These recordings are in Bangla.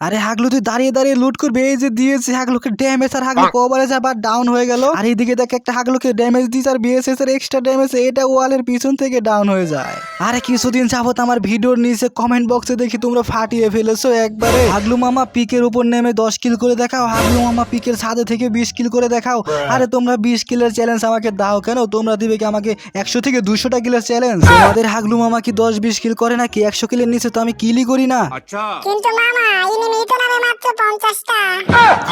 আরে হাগলু তুই দাঁড়িয়ে দাঁড়িয়ে লুট করবে এই যে দিয়েছে হাগলুকে ড্যামেজ আর হাগলু কভারেজ আবার ডাউন হয়ে গেল। আর এইদিকে দেখ একটা হাগলুকে ড্যামেজ দিয়েছে আর বিএসএস এর এক্সট্রা ড্যামেজ এটা ওয়ালের পিছন থেকে ডাউন হয়ে যায়। আরে কিছুদিন যাবত আমার ভিডিওর নিচে কমেন্ট বক্সে দেখি তোমরা ফাটিয়ে ফেলেছো একবারে। হাগলু মামা পিকের উপর নেমে দশ কিল করে দেখাও হাগলু মামা পিকের ছাদে থেকে বিশ কিল করে দেখাও। আরে তোমরা বিশ কিলের চ্যালেঞ্জ আমাকে দাও কেন? তোমরা দিবে কি আমাকে একশো থেকে দুশোটা কিলের চ্যালেঞ্জ তোমাদের হাগলু মামা কি দশ বিশ কিল করে নাকি? একশো কিলের নিচে তো আমি কিলই করি না। কিন্তু মামা তো নামে মাত্র পঞ্চাশটা।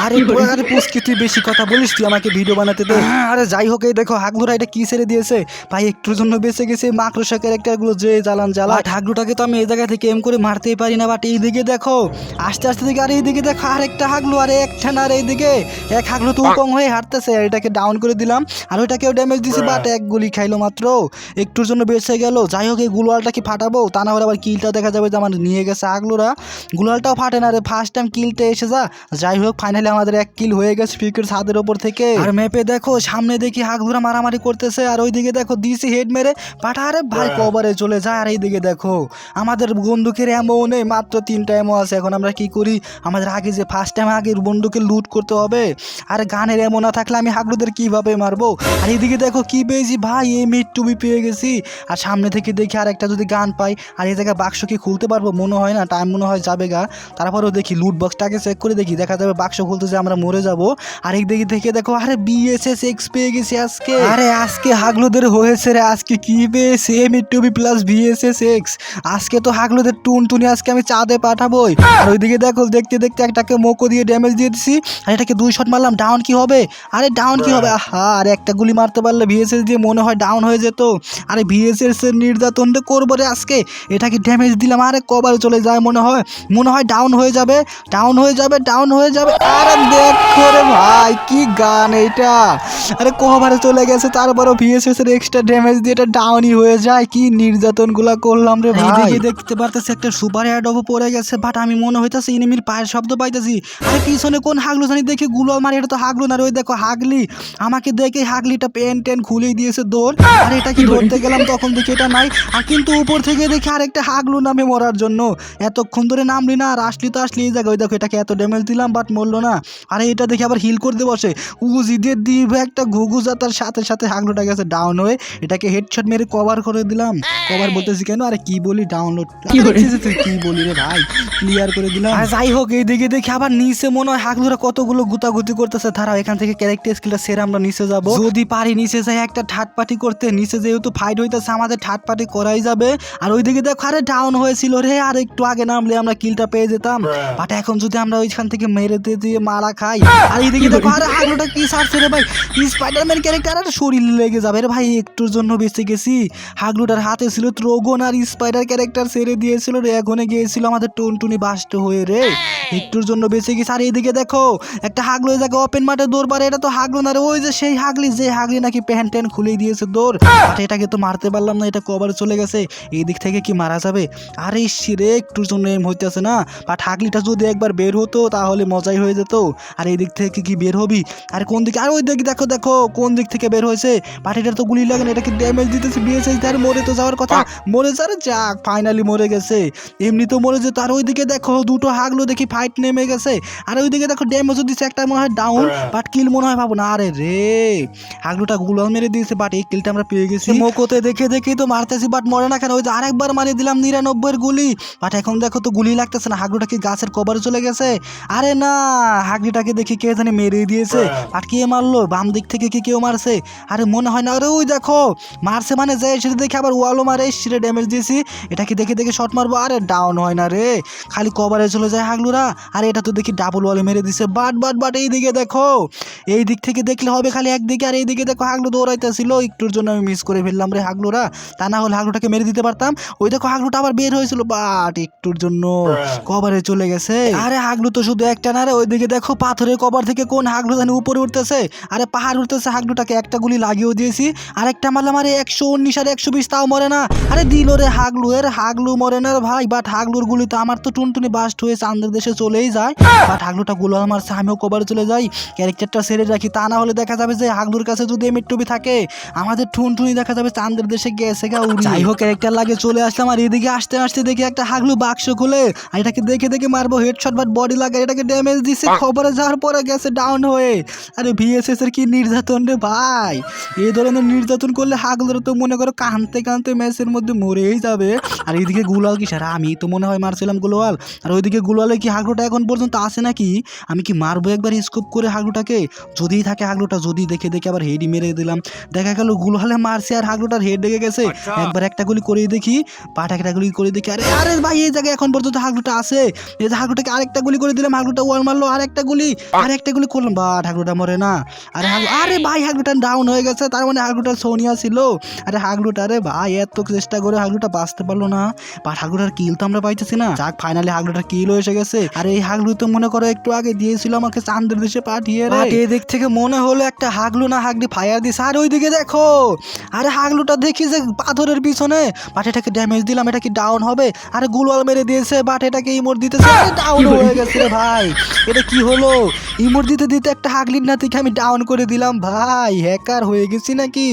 আরে আরে পুষ্কি তুই বেশি কথা বলিস? তুই আমাকে ভিডিও বানাতে দে। আরে যাই হোক এই দেখো হাগলুরা এটা কি ছেড়ে দিয়েছে? ভাই একটুর জন্য বেঁচে গেছে। মাকড়সা ক্যারেক্টারগুলো যে জ্বালান জ্বালা। হাগলুটাকে তো আমি এই জায়গা থেকে এম করে মারতেই পারি না বাট এইদিকে দেখো। আস্তে আস্তে দিকে আর এইদিকে দেখো আর একটা হাগলু আর একটা না আর এইদিকে। এক হাগলু তো কম হয়ে হাঁটতেছে আর এটাকে ডাউন করে দিলাম। আর ওইটাকেও ড্যামেজ দিছি বাট এক গুলি খাইলো মাত্র। একটুর জন্য বেঁচে গেল। যাই হোক এই গুলোয়ালটা কি ফাটাবো? তা না হলে আবার কিলটা দেখা যাবে যে আমার নিয়ে গেছে আগলুরা গুলালটাও ফাটে না রে ফার্স্ট টাইম কিলটা এসে যা। যাই হোক ফাইনালি আমাদের এক কিল হয়ে গেছে ফিকের ছাদের ওপর থেকে। আর ম্যাপে দেখো সামনে দেখি হাগলুরা মারামারি করতেছে আর ওইদিকে দেখো দিছি হেড মেরে পাঠা আরে ভাই কভারে চলে যায়। আর এইদিকে দেখো আমাদের বন্দুকের এমও নেই মাত্র তিনটা এমও আছে। এখন আমরা কি করি? আমাদের আগে যে ফার্স্ট টাইম আগে বন্দুকে লুট করতে হবে। আর গানের এমন না থাকলে আমি হাগলুদের কীভাবে মারবো? আর এইদিকে দেখো কি পেয়েছি ভাই এই মিট টুবি পেয়ে গেছি। আর সামনে থেকে দেখি আর একটা যদি গান পাই আর এই জায়গায় বাক্স কি খুলতে পারব? মনে হয় না টাইম মনে হয় যাবে গা তারপরেও দেখি লুট বক্সটাকে চেক করে দেখি, দেখা যাবে বাক্স খুলতে যে আমরা মরে যাব। আর একদিকে থেকে দেখো, আরে বিএসএস এক্স পেয়ে গেছি আজকে। আরে আজকে হাগলুদের হয়েছে রে, আজকে কি পেয়েছে? M two B plus BSS X আজকে তো হাগলুদের টুন টুনি আজকে আমি চাঁদে পাঠাবোই। আর ওইদিকে দেখো, দেখতে দেখতে একটাকে মোকো দিয়ে ড্যামেজ দিয়ে দিছি, আর এটাকে দুই শট মারলাম ডাউন কি হবে? আরে ডাউন কি হবে? আহা, আরে একটা গুলি মারতে পারলে ভিএসএস দিয়ে মনে হয় ডাউন হয়ে যেত। আরে ভিএসএস এর নির্যাতনটা করব রে আজকে। এটাকে ড্যামেজ দিলাম, আরে কবার চলে যায় মনে হয়। মনে হয় ডাউন হয়ে যাবে। ডাউন হয়ে যাবে ডাউন হয়ে যাবে। আরে দেখো রে ভাই কি গান এটা আরে কবারে চলে গেছে তারপরও ভিএসএস এর এক্সট্রা ড্যামেজ দিয়ে এটা ডাউনই হয়ে যায়। কি নির্যাতনগুলা করলাম রে ভাই দেখে দেখতে পারতেছি একটা সুপার অ্যাডবও পড়ে গেছে বাট আমি মনে হইতাছে ইনিমির পায়ের শব্দ পাইতেছি। আরে পিছনে কোন হাগলু জানি দেখি গুলো মারি এটা তো হাগলু না রে ওই দেখো হাগলি। আমাকে দেখে হাগলিটা পেন টেন খুলেই দিয়েছে দৌড়। আর এটা কি ধরতে গেলাম তখন দেখি এটা নাই। আর কিন্তু উপর থেকে দেখি আরেকটা হাগলু নামে মরার জন্য। এতক্ষণ ধরে নামলি না আর আসলি তো আসলি এই জায়গায় ওই দেখো এটাকে এত ড্যামেজ দিলাম বাট মরলো না। আরে এটা দেখে আবার হিল করতে বসে। উজি দিয়ে দিবে একটা ঘুঘুজা তার সাথে সাথে হাগলুটা গেছে ডাউন হয়ে। এটাকে হেডশট মেরে কভার করে দিলাম। কভার বলতেছি কেন? আরে কি বলি ডাউনলোড কি কি বলি রে ভাই? ক্লিয়ার করে দিলাম। আর যাই হোক এই দিকে দেখে আবার নিচে মনে হয় হাগলুরা কতগুলো গুতাগুতি করতেছে। তারা এখান থেকে ক্যারেক্টার স্কিলটা সেরে আমরা নিচে যাব। যদি পারি নিচে যাই একটা ঠাট পাটি করতে। নিচে যেহেতু ফাইট হইতেছে আমাদের ঠাট পাটি করাই যাবে। আর ওইদিকে দেখো আরে ডাউন হয়েছিল রে। আর একটু আগে নামলে আমরা কিলটা পেয়ে যেতাম। বাট এখন যদি আমরা ওইখান থেকে মেরে দিয়ে দিয়ে মারা খাই আর এইদিকে দেখো আরে হাগলুটা কি সারছে রে ভাই? স্পাইডারম্যান ক্যারেক্টার আর শরীর লেগে যাবে রে ভাই একটুর জন্য বেঁচে গেছি। হাগলুটার হাতে ছিল ত্রোগন আর স্পাইডার ক্যারেক্টার ছেড়ে দিয়েছিল রে এখনে গিয়েছিল আমাদের টুনটুনি বাস্ট হয়ে রে। একটুর জন্য বেঁচে গেছে আর এইদিকে দেখো একটা হাগলু ওপেন মাঠে দৌড় পারে এটা তো হাগলু না রে ওই যে সেই হাগলি যে হাগলি নাকি প্যান্ট ট্যান্ট খুলেই দিয়েছে দৌড়। এটাকে তো মারতে পারলাম না এটা কভারে চলে গেছে এই দিক থেকে কি মারা যাবে? আরে রে একটুর জন্য এম হইতেছে না বাট হাগলিটা যদি একবার বের হতো তাহলে মজাই হয়ে যেত। আর এই দিক থেকে কি বের হবি? আর কোন দিকে? আর ওই দিক দেখো দেখো কোন দিক থেকে বের হয়েছে? বাট তো গুলি লাগে না এটাকে ড্যামেজ দিতেছে? বিএসএস তার মরে তো যাওয়ার কথা? মরে যারে যাক ফাইনালি মরে গেছে। এমনি তো মরে যেত। আর ওইদিকে দেখো দুটো হাগলো দেখি ফাইট নেমে গেছে। আর ওইদিকে দেখো ড্যামেজও দিচ্ছে একটা মনে হয় ডাউন বাট কিল মনে হয় পাবো না। আরে রে! হাগলোটা গুলো মেরে দিয়েছে বাট এই কিলটা আমরা পেয়ে গেছি। মোকোতে দেখে দেখে তো মারতেছি বাট মরে না কেন? ওই যে আরেকবার মারিয়ে দিলাম নিরানব্বইয়ের গুলি। বাট এখন দেখো তো গুলি লাগতেছে না। হাগলুটা কি গাছের কভারে চলে গেছে। আরে না হাগলিটাকে দেখি কে জানি মেরে দিয়েছে। বাট কে মারলো? বাম দিক থেকে কি কেউ মারছে? আরে মনে হয় না আরে ওই দেখো মারছে মানে যে সেটা দেখে আবার ওয়ালও মারে সেটা ড্যামেজ দিয়েছি। এটাকে দেখে দেখে শট মারবো আরে ডাউন হয় না রে। খালি কভারে চলে যায় হাগলুরা আর এটা তো দেখি ডাবল ওয়ালে মেরে দিছে। বাট বাট বাট এই দিকে দেখো এই দিক থেকে দেখলে হবে খালি একদিকে। আর এই দিকে দেখো হাগলু দৌড়াইতেছিল। একটুর জন্য আমি মিস করে ফেললাম রে হাগলুরা তা না হলে হাগলুটাকে মেরে দিতে পারতাম। ওই দেখো হাগলুটা আবার বের হয়েছিল বাট একটুর জন্য কভারে চলে গেছে। আরে হাগলু তো শুধু একটা না রে ওইদিকে দেখো পাথরের কবর থেকে কোন হাগলু জানি উপরে উঠতেছে। আরে পাহাড় উঠতেছে হাগলুটাকে একটা গুলি লাগিয়েও দিয়েছি। আর একটা মারলাম আরে একশো উনিশ আর একশো বিশ তাও মরে না। আরে দিল রে হাগলু এর হাগলু মরে না ভাই বাট হাগলুর গুলি তো আমার তো টুনটুনি বাস্ট হয়ে চান্দের দেশে চলেই যায়। বাট হাগলুটা গুলো আমার আমিও কবরে চলে যাই ক্যারেক্টারটা সেরে রাখি তা না হলে দেখা যাবে যে হাগলুর কাছে যদি এমিট টুবি থাকে আমাদের টুনটুনি দেখা যাবে চান্দের দেশে গেছে গা। যাই হোক ক্যারেক্টার লাগে চলে আসলাম আর এদিকে আসতে আসতে দেখি একটা হাগলু বাক্স খুলে আর এটাকে দেখে দেখে মারবো হেডশট বাট বডি লাগে এটাকে ড্যামেজ দিছে খবরে যাওয়ার পরে গেছে ডাউন হয়ে। আরে ভিএসএস এর কি নির্যাতন রে ভাই? এই ধরনের নির্যাতন করলে হাগলুর তো মনে করো কানতে কানতে ম্যাচের মধ্যে মরেই যাবে। আর এইদিকে গুলাল কি সারা? আমি তো মনে হয় মারছিলাম গুলোয়াল। আর ওইদিকে গুলালে কি হাগলুটা এখন পর্যন্ত আসে নাকি? আমি কি মারবো একবার স্কোপ করে হাগলুটাকে? যদি থাকে হাগলুটা যদি দেখে দেখে আবার হেডি মেরে দিলাম। দেখা গেল গুলহালে মারছে আর হাগলুটার হেড লেগে গেছে। একবার একটা গুলি করে দেখি পাট একটা গুলি করে দেখি। আরে আরে ভাই এই জায়গায় এখন পর্যন্ত হাগলুটা আছে। এই যে হাগলুটাকে আরেকটা গুলি করে দিলাম হাগলুটা ওয়াল মারলো আর একটা গুলি আর একটা গুলি করলাম। মরে না। আরে আরে ভাই ডাউন হয়ে গেছে তার মানে সোনিয়া ছিল। আরে রে ভাই এত চেষ্টা করে বাঁচতে পারল না। বাট কিল তো আমরা পাইতেছি না। যাক ফাইনালি কিল এসে গেছে। আর এই হাগলু তো মনে করো একটু আগে দিয়েছিল আমাকে চান্দের দেশে পাঠিয়ে রে। দিক থেকে মনে হলো একটা হাগলু না হাগলি ফায়ার দিছে। আর ওইদিকে দেখো আরে হাগলুটা দেখি যে পাথরের পিছনে। বাট এটাকে ড্যামেজ দিলাম এটা কি ডাউন হবে? আরে গুলওয়াল মেরে দিয়েছে বাট এটাকে ইমোট দিতেছে। ডাউন হয়ে গেছে রে ভাই। এটা কি হলো? ইমোট দিতে দিতে একটা হাগলির নাতিকে আমি ডাউন করে দিলাম ভাই। হ্যাকার হয়ে গেছি নাকি?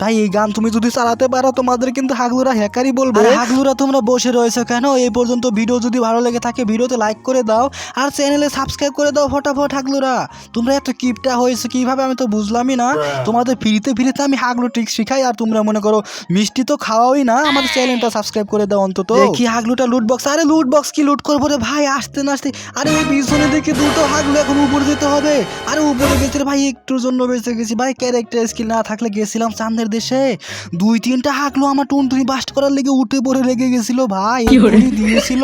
ভাই এই গান তুমি যদি চালাতে পারো তোমাদের কিন্তু হাগলুরা হ্যাকারই বলবে। হাগলুরা তোমরা বসে রয়েছো কেন? এই পর্যন্ত ভিডিও যদি ভালো লেগে থাকে ভিডিওতে লাইক করে দাও। আর চ্যানেলে সাবস্ক্রাইব করে দাও ফটাফট হাগলুরা। তোমরা এত কিপটা হয়েছে কীভাবে আমি তো বুঝলামই না। তোমাদের ফ্রিতে ফ্রিতে আমি হাগলু ট্রিক শিখাই আর তোমরা মনে করো মিষ্টি তো খাওয়াই না। আমাদের চ্যানেলটা সাবস্ক্রাইব করে দাও অন্তত। কি হাগলুটা লুট বক্স আরে লুট বক্স কি লুট করব রে ভাই? আসতে না আসতে আরে ওই পিছনে দেখে দুটো হাগলু এখন উপরে যেতে হবে। আরে উপরে গেছে ভাই একটুর জন্য বেঁচে গেছি। ভাই ক্যারেক্টার স্কিল না থাকলে গেছিলাম চাঁদের দেশে। দুই তিনটা হাগলু আমার টুনটুনি বাস্ট করার লেগে উঠে পড়ে লেগে গেছিল ভাই। দিয়েছিল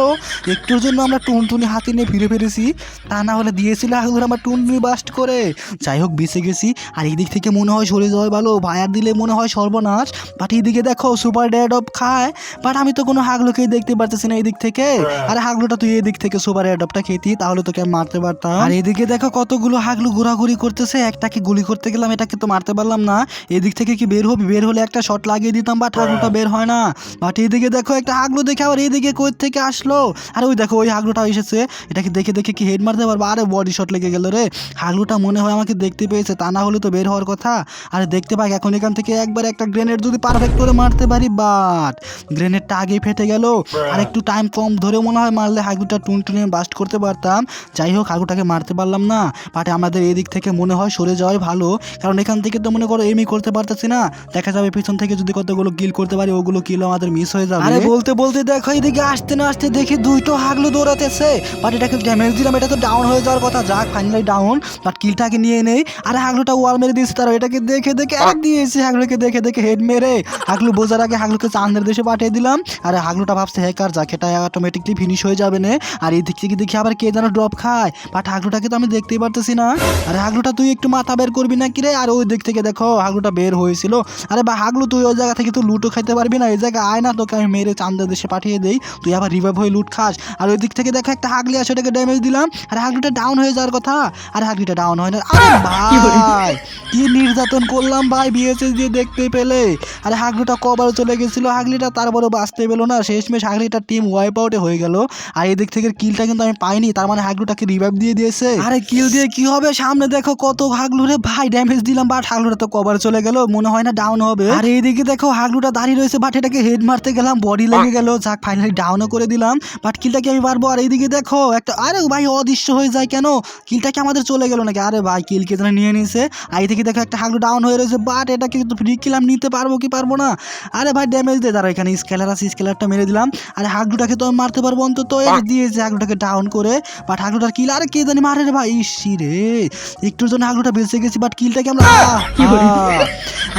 একটুর জন্য আমরা টুনটুনি হাতে নিয়ে ফিরে ফিরেছি। তা না হলে দিয়েছিল হাগলুর আমার টুনটুনি বাস্ট করে। যাই হোক বেঁচে গেছি। আর এই দিক থেকে মনে হয় সরে যাওয়া ভালো। ভায়ার দিলে মনে হয় সর্বনাশ। বাট এইদিকে দেখো সুপার ড্যাড অফ খায়। বাট আমি তো কোনো হাগলুকেই দেখতে পারতেছি না এই দিক থেকে আরে হাগলুটা তুই এই দিক থেকে সুপার অ্যাডপটা খেতি তাহলে তোকে মারতে পারতাম। আর এদিকে দেখো কতগুলো হাগলু ঘোরাঘুরি করতেছে, একটাকে গুলি করতে গেলাম, এটাকে তো মারতে পারলাম না। এদিক থেকে কি বের হবি? বের হলে একটা শট লাগিয়ে দিতাম, বাট হাগলুটা বের হয় না। বাট এদিকে দেখো একটা হাগলু, দেখে আবার এদিকে কই থেকে আসলো। আর ওই দেখো, ওই হাগলুটা এসেছে। এটাকে দেখে দেখে কি হেড মারতে পারব? আরে বডি শট লেগে গেল রে। হাগলুটা মনে হয় আমাকে দেখতে পেয়েছে, তা না হলে তো বের হওয়ার কথা। আর দেখতে পাই এখন এখান থেকে একবার একটা গ্রেনেড যদি পারফেক্ট করে মারতে পারি, বাট গ্রেনেডটা আগেই ফেটে গেল। আর একটু টাইম কম ধরে মনে হয় মারলে হাগুটা টুনটুনে বাস্ট করতে পারতাম। যাই হোক হাগুটাকে মারতে পারলাম না। বাট আমাদের এদিক থেকে মনে হয় সরে যাওয়াই ভালো। কারণ এখান থেকে তো মনে করো এমই করতে পারতেছি না। দেখা যাবে পিছন থেকে যদি কতগুলো কিল করতে পারি, ওগুলো কিল আমাদের মিস হয়ে যাবে। আরে বলতে বলতে দেখো, এদিকে আসতে না আসতে দেখি দুইটো হাগলু দৌড়াতেছে। বাট এটাকে ড্যামেজ দিলাম, এটা তো ডাউন হয়ে যাওয়ার কথা। যাক ফাইনালি ডাউন বাট কিলটাকে নিয়ে নেই। আরে হাগলুটা ওয়াল মেরে দিয়েছে তারা, এটাকে দেখে দেখে এক দিয়েছে হাগলুকে দেখে দেখে হেড মেরে। হাগলু বোঝার আগে হাগলুকে চাঁদের দেশে পাঠিয়ে দিলাম। আরে হাগলুটা ভাবছে, হ্যাকার, যাক এটা অটোমেটিকলি ফিনিশ হয়ে যাবে না আর এই দিক থেকে দেখি আবার কে যেন ড্রপ খায়। বাট হাগলুটাকে তো আমি দেখতেই পারতেছি না। আরে হাগলুটা তুই একটু মাথা বের করবি না কি রে? আর ওই দিক থেকে দেখো হাগলুটা বের হয়েছিল। আরে বা হাগলু তুই ওই জায়গা থেকে তুই লুটও খাইতে পারবি না। এই জায়গায় আয় না তোকে আমি মেরে চাঁদের দেশে পাঠিয়ে দেই। তুই আবার রিভাইভ হয়ে লুট খাস। আর ওই দিক থেকে দেখো একটা হাগলি আছে ওটাকে ড্যামেজ দিলাম। আর হাগলুটা ডাউন হয়ে যাওয়ার কথা। আর হাগলিটা ডাউন হয় না। আরে ভাই কি নির্যাতন করলাম ভাই বিএসএস দিয়ে দেখতে পেলে। আরে হাগলুটা কবার চলে গেছিল হাগলিটা তারপরে বাঁচতে পেল না। শেষমেশ হাগলিটার টিম ওয়াইপ আউটে হয়ে গেল। আর এই দিক থেকে কিলটা কিন্তু আমি পাইনি তার মানে হাগলুটাকে রিভাইভ দিয়ে দিয়েছে। আরে কিল দিয়ে কি হবে? সামনে দেখো কত হাগলু রে ভাই ড্যামেজ দিলাম বাট হাগলুটা তো কবার চলে গেল মনে হয় না ডাউন হবে। আর এইদিকে দেখো হাগলুটা দাঁড়িয়ে রয়েছে বাট এটাকে হেড মারতে গেলাম বডি লেগে গেল। যাক ফাইনালি ডাউনও করে দিলাম বাট কিলটাকে আমি পারব। আর এইদিকে দেখো একটা আরে ভাই অদৃশ্য হয়ে যায় কেন? কিলটাকে আমাদের চলে গেল নাকি? আরে ভাই কিলকে যেন নিয়ে নিছে আর এই থেকে দেখো একটা হাগলু ডাউন হয়ে রয়েছে বাট এটাকে কিন্তু ফ্রি কিলাম নিতে পারব কি পারব না? আরে ভাই ড্যামেজ দে তারা এখানে স্কেলার আছে স্কেলারটা মেরে দিলাম। আরে হাগলুটাকে তো আমি মারতে পারব অন্তত এই যে দিয়েছে হাগলুটাকে ডাউন করে বাট হাগলুটার কিল আরে কে জানি মারে রে ভাই? ইসি রে একটুর জন্য হাগলুটা বেঁচে গেছি বাট কিলটাকে আমরা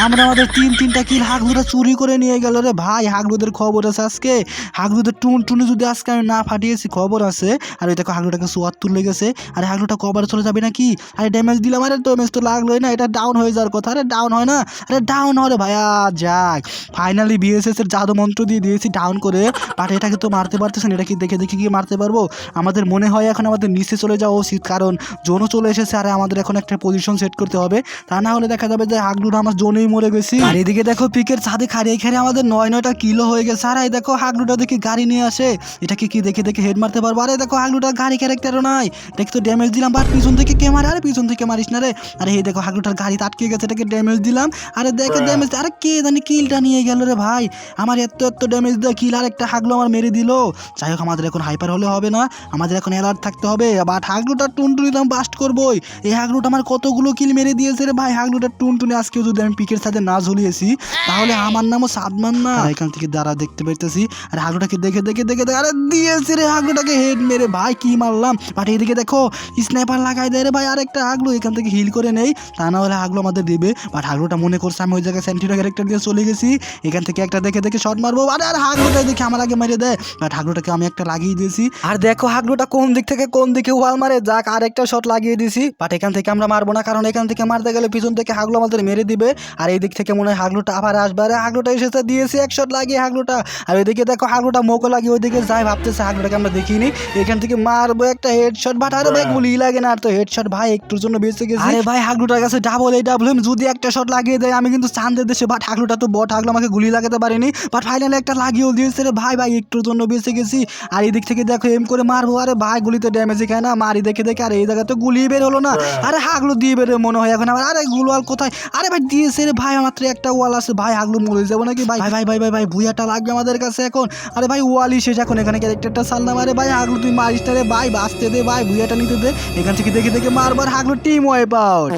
আমরা আমাদের তিন তিনটা কিল হাগলুটা চুরি করে নিয়ে গেল রে ভাই। হাগলুদের খবর আছে আজকে। হাগলুদের টুন টুনে যদি আজকে আমি না ফাটিয়েছি খবর আছে। আর ওই দেখো হাগলুটাকে চুয়াত্তর লেগেছে আরে হাগলুটা কবার চলে যাবে নাকি? আরে ড্যামেজ দিলাম আরে ড্যামেজ তো লাগলোই না। এটা ডাউন হয়ে যাওয়ার কথা। আরে ডাউন হয় না। আরে ডাউন হলে ভাইয়া যাক। ফাইনালি বিএসএস এর জাদু মন্ত্র দিয়ে দিয়েছি ডাউন করে। বাট এটাকে তো মারতে পারতেছেন এটা কি দেখে দেখে কি মারতে পারব? আমাদের মনে হয় এখন আমাদের নিচে চলে যাওয়া উচিত। কারণ জোনও চলে এসেছে, আর আমাদের এখন একটা পজিশন সেট করতে হবে। তা না হলে দেখা যাবে যে হাগলুটা আমার জোনেই মরে গেছি। আর এদিকে দেখো, পিকের ছাদে খাড়িয়ে খেয়ে আমাদের নয় নয়টা কিলো হয়ে গেছে। আর এই দেখো হাগলুটা দেখি গাড়ি নিয়ে আসে। এটা কি কি দেখে দেখে হেড মারতে পারব? আরে দেখো হাগলুটা গাড়ি ক্যারেক্টারও নাই। দেখি তো ড্যামেজ দিলাম, বাট পিছন থেকে কে মারে? আরে পিছন থেকে মারিস না রে। আরে এই দেখো হাগলুটার গাড়ি আটকে গেছে, এটাকে ড্যামেজ দিলাম। আরে দেখে ড্যামেজ আরে কে জানি কিলটা নিয়ে গেল রে ভাই। আমার এত এত ড্যামেজ দেয় কিল আর একটা হাগলু আমার মেরে দিল। যাই হোক, আমাদের এখন হাইপার হলে হবে না? আমাদের এখন অ্যালার্ট থাকতে হবে। বাট হাগলুটা টুনটুনি তো আমি বাস্ট করবোই। এই হাগলুটা আমার কতগুলো কিল মেরে দিয়েছে রে ভাই? হাগলুটা টুনটুনি আজকে যদি আমি পিকের সাথে না ঝুলিয়েছি তাহলে আমার নামও সাদমান না। এখান থেকে দাঁড়া দেখতে পাইতেছি। আর হাগলুটাকে দেখে দেখে দেখে দেখে আরে দিয়েছে রে হাগলুটাকে হেড মেরে। ভাই কি মারলাম? বাট এইদিকে দেখো স্নাইপার লাগাই দেয় রে ভাই আরেকটা হাগলু। এখান থেকে হিল করে নেই। তা না হলে হাগলু আমাদের দেবে। বাট হাগলুটা মনে করছে আমি ওই জায়গায় সেন্টিনো ক্যারেক্টার দিয়ে চলে গেছি। এখান থেকে একটা দেখে দেখে শট মারবো। আরে আর হাগলুটাই দেখে আমার আগে মেরে দেয়। বাট হাগলুটাকে আমি একটা লাগিয়ে দিয়েছি। আর দেখো হাগলুটা কোন দিক থেকে কোন দিকে ওয়াল মারে। যাক আর একটা শট লাগিয়ে দিয়েছি বাট এখান থেকে আমরা মারবো না, কারণ এখান থেকে মারতে গেলে পিছন থেকে হাগলু আমাদের মেরে দিবে। আর এই দিক থেকে মনে হয় হাগলুটা আবার আসবে। আরে, হাগলুটা এসেছে, দিয়েছি এক শট লাগিয়ে হাগলুটা। আর ওইদিকে দেখো হাগলুটা মোকো লাগিয়ে ওইদিকে যাই ভাবতেছে হাগলুটাকে আমরা দেখিনি। এখান থেকে মারবো একটা হেডশট বাট আরে ভাই গুলি লাগে না আর তো। হেড হেডশট ভাই, একটুর জন্য বেঁচে গেছে। আরে ভাই, হাগলুটার কাছে ডাবল এই ডাবল যদি একটা শট লাগিয়ে দেয়, আমি কিন্তু চান্দের দেশে বাট হাগলুটা তো বট হাগলু আমাকে গুলি লাগাতে পারেনি। বাট ফাইনালি একটা লাগিয়েও দিয়েছে রে ভাই ভাই, একটুর জন্য বেঁচে গেছি। আর এই দিক থেকে দেখো এম করে মারবো আরে ভাই গুলিতে ড্যামেজ খায় না মারি দেখে দেখে আর এই জায়গায় তো গুলি বের হলো না। আরে হাগলু দিয়ে বের মনে হয় এখন আমার আরে গুলওয়াল কোথায়? আরে ভাই দিয়েছে রে ভাই মাত্র একটা ওয়াল আছে। ভাই হাগলু মরে যাব নাকি? ভাই ভাই ভাই ভাই ভাই ভাই ভুইয়াটা লাগবে আমাদের কাছে এখন। আরে ভাই ওয়ালই শেষ এখন এখানে ক্যারেক্টারটা সালনাম আরে ভাই হাগলু তুই মারিস রে ভাই বাঁচতে দে ভাই ভুইয়াটা নিতে দে। এখান থেকে দেখে দেখে মারবার হাগলু টিম ওয়াইপ আউট